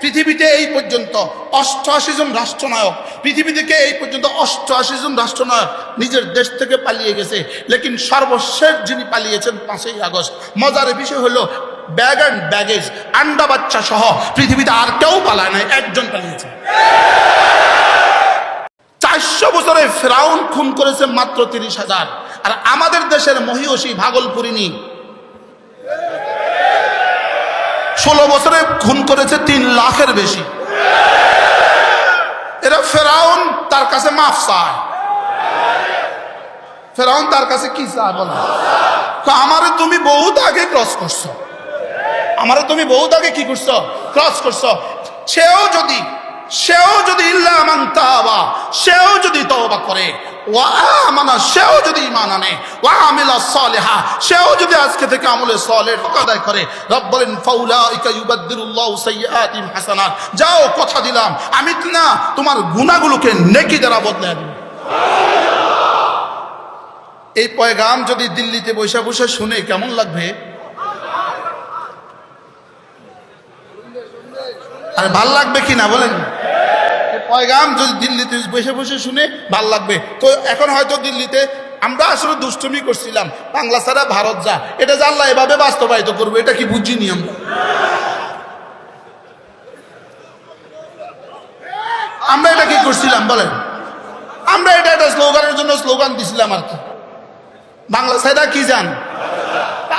পৃথিবীতে এই পর্যন্ত অষ্টআশি জন রাষ্ট্রনায়ক, পৃথিবী থেকে এই পর্যন্ত অষ্টআশি জন রাষ্ট্রনায়ক নিজের দেশ থেকে পালিয়ে গেছে। লেকিন সর্বশেষ যিনি পালিয়েছেন পাঁচই আগস্ট, মজার বিষয় হলো ব্যাগ অ্যান্ড ব্যাগেজ, আন্ডা বাচ্চা সহ পৃথিবীতে আর কেউ পালায় নাই, একজন পালিয়েছে। চারশো বছরে ফেরাউন খুন করেছে মাত্র তিরিশ হাজার। আর আমাদের দেশের মহিষী ভাগলপুরিনী ষোলো বছরে খুন করেছে তিন লাখের বেশি। এরা ফেরাউন তার কাছে মাফ চায়। ফেরাউন তার কাছে কি চায় বলো? আমারে তুমি বহুত আগে ক্রস করছ। আমারে তুমি বহুত আগে কি করছ? ক্রস করছ। সেও যদি সেও যদি ইল্লা মান সেও যদি তওবা করে সেও যদি ঈমান আনে সালিহা, সেও যদি আজকে থেকে আমলে আদায় করে, রব বলেন হাসানাত যাও কথা দিলাম, আমি না তোমার নেকি দ্বারা বদলে দেব। এই পয়গাম যদি দিল্লিতে বসে বসে শুনে, কেমন লাগবে? আর ভালো লাগবে কি না বলেন? পয়গাম যদি দিল্লিতে বসে বসে শুনে ভালো লাগবে। তো এখন হয়তো দিল্লিতে আমরা আসলে দুষ্টুমি করছিলাম। বাংলা ছাড়া ভারত যা। এটা জানলা এভাবে বাস্তবায়িত করব, এটা কি বুঝিনি আমরা? আমরা এটা কি করছিলাম, বলেন? আমরা এটা একটা স্লোগানের জন্য স্লোগান দিছিলাম আর কি। বাংলা সাইডা কি জান?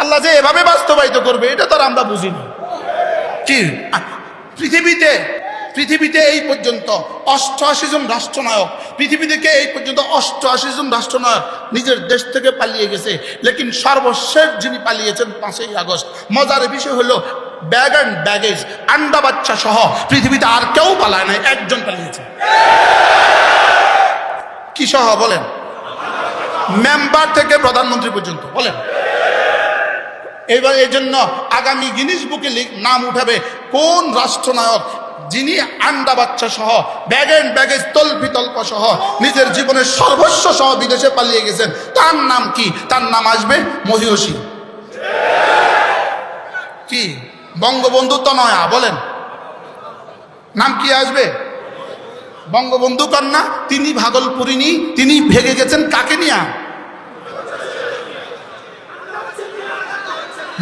আল্লাহ যে এভাবে বাস্তবায়িত করবে, এটা তো আমরা বুঝিনি কি? পৃথিবীতে পৃথিবীতে এই পর্যন্ত অষ্টআশি জন রাষ্ট্রনায়ক, পৃথিবী থেকে এই পর্যন্ত অষ্টআশি জন রাষ্ট্রনায়ক নিজের দেশ থেকে পালিয়ে গেছে। লেকিন সর্বশেষ যিনি পালিয়েছেন পাঁচই আগস্ট, মজার বিষয় হলো ব্যাগ অ্যান্ড ব্যাগেজ, আন্ডা বাচ্চা সহ পৃথিবীতে আর কেউ পালায় নাই, একজন পালিয়েছে। কি সহ? বলেন। মেম্বার থেকে প্রধানমন্ত্রী পর্যন্ত, বলেন। এবার এই জন্য আগামী গিনিস বুকে নাম উঠাবে কোন রাষ্ট্রনায়ক যিনি আন্ডা বাচ্চা সহ ব্যাগ এন্ড ব্যাগেজ তল্পি তল্প সহ নিজের জীবনের সর্বস্ব সহ বিদেশে পালিয়ে গেছেন, তার নাম কি? তার নাম আসবে মহিষী। কি? বঙ্গবন্ধু তনয়া বলেন। নাম কি আসবে? বঙ্গবন্ধু কন্যা, তিনি ভাগলপুরিনী তিনি ভেগে গেছেন কাকে নিয়া?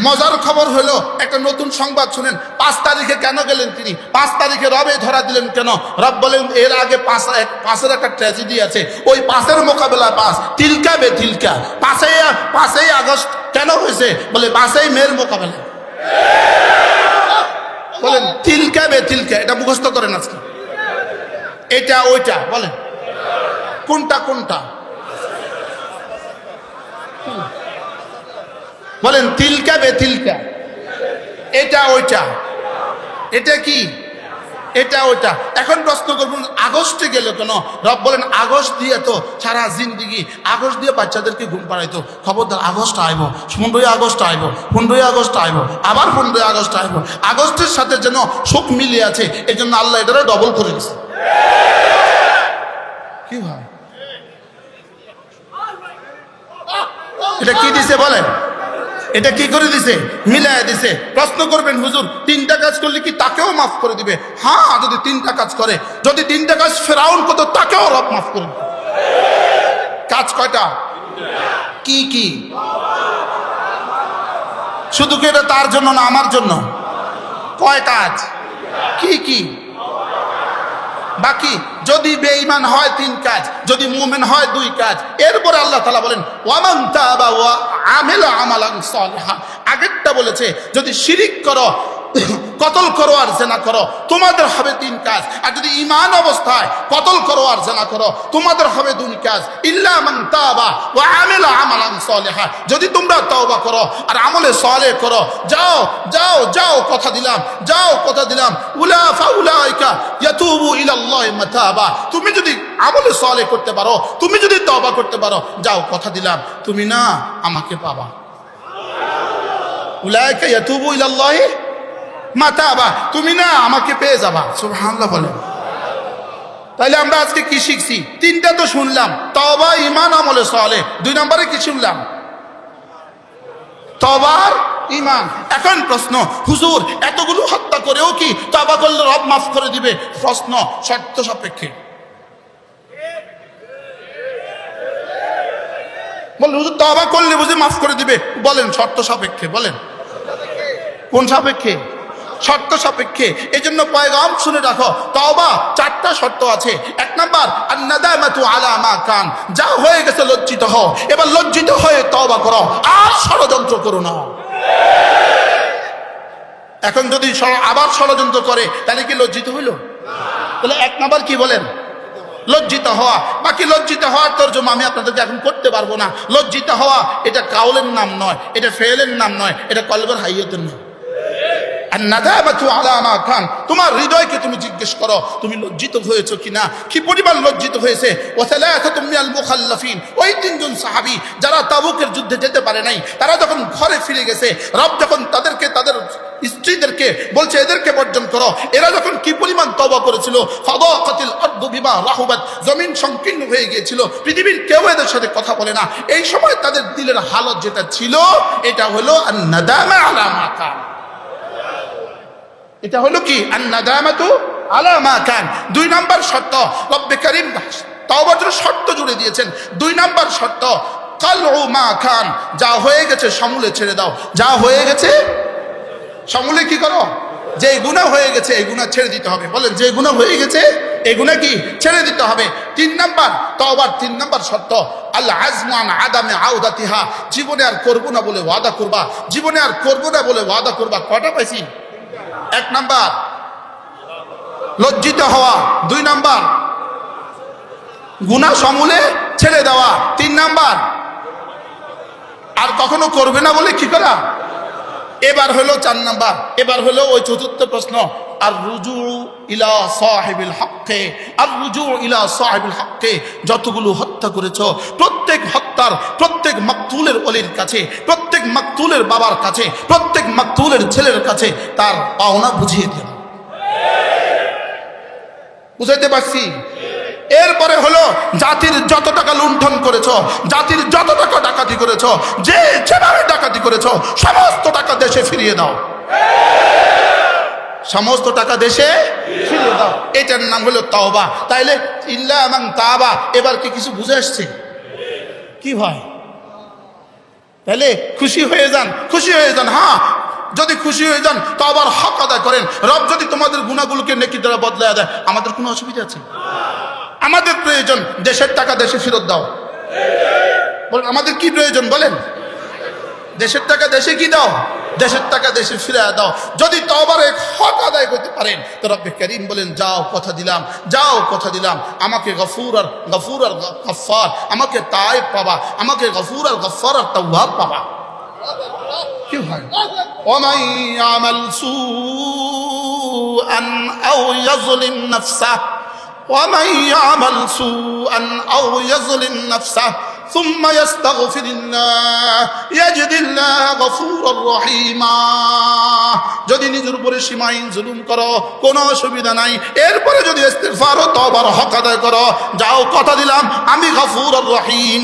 মজার খবর হলো, একটা নতুন সংবাদ শুনেন, পাঁচ তারিখে কেন গেলেন তিনি? পাঁচ তারিখে রবে ধরা দিলেন কেন? রব বলেন, এর আগে পাঁচের একটা ট্র্যাজেডি আছে। ওই পাঁচের মোকাবেলা পাঁচ তিলকা বে তিলকা পাঁচই পাঁচই আগস্ট কেন হয়েছে? বলে, পাঁচই মেয়ের মোকাবেলা বলেন তিলকা বে তিলকা এটা মুখস্থ করেন আজকে। এটা ওইটা, বলেন। কোনটা কোনটা? বলেন, তিলকা বে তিলকা। এটা ওইটা। এটা কি? এটা ওইটা। এখন প্রশ্ন করবেন, আগস্টে গেল কেন রব বলেন, আগস্ট দিয়ে তো সারা জিন্দিগি, আগস্ট দিয়ে বাচ্চাদেরকে ঘুম পাড়াইতো। খবরদার, আগস্ট আইব, পনেরোই আগস্ট আইব, পনেরোই আগস্ট আইব, আবার পনেরোই আগস্ট আইব। আগস্টের সাথে যেন সুখ মিলিয়ে আছে এই জন্য আল্লাহ এটারে ডবল করে দিচ্ছে কি ভাই? এটা কি দিছে বলেন? এটা কি করে দিছে? মিলাই দিছে। প্রশ্ন করবেন, হুজুর, তিনটা কাজ করলে কি তাকেও মাফ করে দিবে? হ্যাঁ যদি তিনটা কাজ করে, যদি তিনটা কাজ ফেরাউন করতো, তাকেও রব মাফ করে দিবে কাজ কয়টা? কি কি? শুধু কি এটা তার জন্য না, আমার জন্য? কয় কাজ? কি কি? বাকি যদি বেঈমান হয় তিন কাজ, যদি মুমেন হয় দুই কাজ। এরপর আল্লাহ তালা বলেন, ওয়ামান তাবা ওয়া আমেলা আমালান সলহা। আগেরটা বলেছে, যদি শিরিক করো কতল করো আর জেনা করো, তোমাদের হবে তিন কাজ। আর যদি ইমান অবস্থায় কতল করো আর জেনা করো, তোমাদের হবে দুই কাজ। ইল্লা মান যদি তোমরা তওবা করো আর আমলে সালেহ করো, যাও যাও যাও, কথা দিলাম, যাও, কথা দিলাম। উলা মাতাবা। তুমি যদি আমলে সালেহ করতে পারো, তুমি যদি তওবা করতে পারো, যাও, কথা দিলাম। তুমি না আমাকে পাবা। উলাইকা ইয়াতুবু মাতাবা, তুমি না আমাকে পেয়ে যাবা। সুবহানাল্লাহ বলেন। তাইলে আমরা আজকে কি শিখছি? তিনটা তো শুনলাম। তবা ইমান আমলে সলে দুই নম্বরে কি শুনলাম? তবার ইমান এখন প্রশ্ন, হুজুর, এতগুলো হত্যা করেও কি তবা করলে রব মাফ করে দিবে? প্রশ্ন, শর্ত সাপেক্ষে। বলেন হুজুর তবা করলে বুঝে মাফ করে দিবে? বলেন, শর্ত সাপেক্ষে, বলেন। কোন সাপেক্ষে? শর্ত সাপেক্ষে। এই জন্য পয়গাম শুনে রাখো তবা চারটা শর্ত আছে। এক নাম্বার, আন্নাদামাতু মা কান। যা হয়ে গেছে লজ্জিত হও। এবার লজ্জিত হয়ে তবা করো। আর ষড়যন্ত্র করো না। এখন যদি আবার ষড়যন্ত্র করে, তাহলে কি লজ্জিত হইল? তাহলে এক নাম্বার কি বলেন? লজ্জিত হওয়া। বাকি লজ্জিত হওয়ার তর্জমা আমি আপনাদেরকে এখন করতে পারব না। লজ্জিত হওয়া, এটা কাউলের নাম নয়, এটা ফেলের নাম নয়, এটা কলবের হাইয়তের নাম আর নাদাবাতু আলা মা খান তোমার হৃদয়কে তুমি জিজ্ঞেস করো, তুমি লজ্জিত হয়েছো কিনা? কি পরিমাণ লজ্জিত হয়েছে? সালাসাতুম মিনাল মুখাল্লাফিন। ওই তিনজন সাহাবী, যারা তাবুকের যুদ্ধে যেতে পারে নাই, তারা যখন ঘরে ফিরে গেছে, রব যখন তাদেরকে, তাদের স্ত্রীদেরকে বলছে, এদেরকে বর্জন করো। এরা যখন কি পরিমাণ তবা করেছিল? ফাদাকাতিল আরদু জমিন সংকীর্ণ হয়ে গিয়েছিল। পৃথিবীর কেউ এদের সাথে কথা বলে না। এই সময় তাদের দিলের হালত যেটা ছিল, এটা হলো আর নাদামা আলা মা কান। এটা হলো কি? আন্নাদামাতু আলা মা কান। দুই নাম্বার শর্ত, রব্বে করিম তাওবার জন্য শর্ত জুড়ে দিয়েছেন। দুই নাম্বার শর্ত, কালউ মা খান যা হয়ে গেছে সমূলে ছেড়ে দাও। যা হয়ে গেছে সমূলে কি করো? যে গুণা হয়ে গেছে, এই গুণা ছেড়ে দিতে হবে। বলেন, যে গুণা হয়ে গেছে, এই গুণা কি? ছেড়ে দিতে হবে। তিন নাম্বার তওবার, তিন নাম্বার শর্ত আল্লাহ আজমান আদামে আউদাতিহা জীবনে আর করব না বলে ওয়াদা করবা। জীবনে আর করব না বলে ওয়াদা করবা। কটা পাইছি? এক নাম্বার। লজ্জিত হওয়া। দুই নাম্বার। গুণা সমূলে ছেড়ে দেওয়া। তিন নাম্বার। আর কখনো করবে না বলে কি করা? এবার হলো চার নাম্বার। এবার হলো ওই চতুর্থ প্রশ্ন। আর রুজু ইলা সাহেবিল হককে। আর রুজু ইলা সাহেবিল হককে। যতগুলো হত্যা করেছ, প্রত্যেক হত্যার, প্রত্যেক মাকতুলের অলির কাছে মাকতুলের বাবার কাছে, প্রত্যেক মাকতুলের ছেলের কাছে তার পাওনা বুঝিয়ে দিও বুঝাইতে পারছি? এরপরে হলো, জাতির যত টাকা লুণ্ঠন করেছ, জাতির যত টাকা ডাকাতি করেছ, যে যেভাবে ডাকাতি করেছ, সমস্ত টাকা দেশে ফিরিয়ে দাও। সমস্ত টাকা দেশে ফিরিয়ে দাও। এটার নাম হলো তাওবা। তাইলে ইল্লা এবং তাবা এবার কি কিছু বুঝে আসছে? কি হয়? তাহলে খুশি হয়ে যান, খুশি হয়ে যান হ্যাঁ। যদি খুশি হয়ে যান, তো আবার হক আদায় করেন। রব যদি তোমাদের গুণাগুলোকে নেকি দ্বারা বদলায় দেয়, আমাদের কোনো অসুবিধা আছে? আমাদের প্রয়োজন দেশের টাকা দেশে ফেরত দাও। আমাদের কি প্রয়োজন বলেন? দেশের টাকা, দেশে কি দাও? দেশের টাকা দেশে ফিরে দাও। যদি তোমার এক হক আদায় করতে পারেন, তো রব্বে করিম বলেন, যাও, কথা দিলাম, যাও, কথা দিলাম। আমাকে গফুর আর গফুর আর গফার আমাকে তাই পাবা, আমাকে গফুর আর গফার আর তাওয়াব পাবা। কি হয় ওমাই আমাল সু আন আও ইয়াজলিম নাফসা, ওমাই আমাল সু আন আও ইয়াজলিম নাফসা ثم يستغفر الله يجد الله غفورا رحيما যদি নিজের উপরে সীমাহীন জুলুম করো কোনো অসুবিধা নাই এরপরে যদি ইস্তেগফার ও তওবার হক আদায় করো যাও কথা দিলাম আমি গফুর রহিম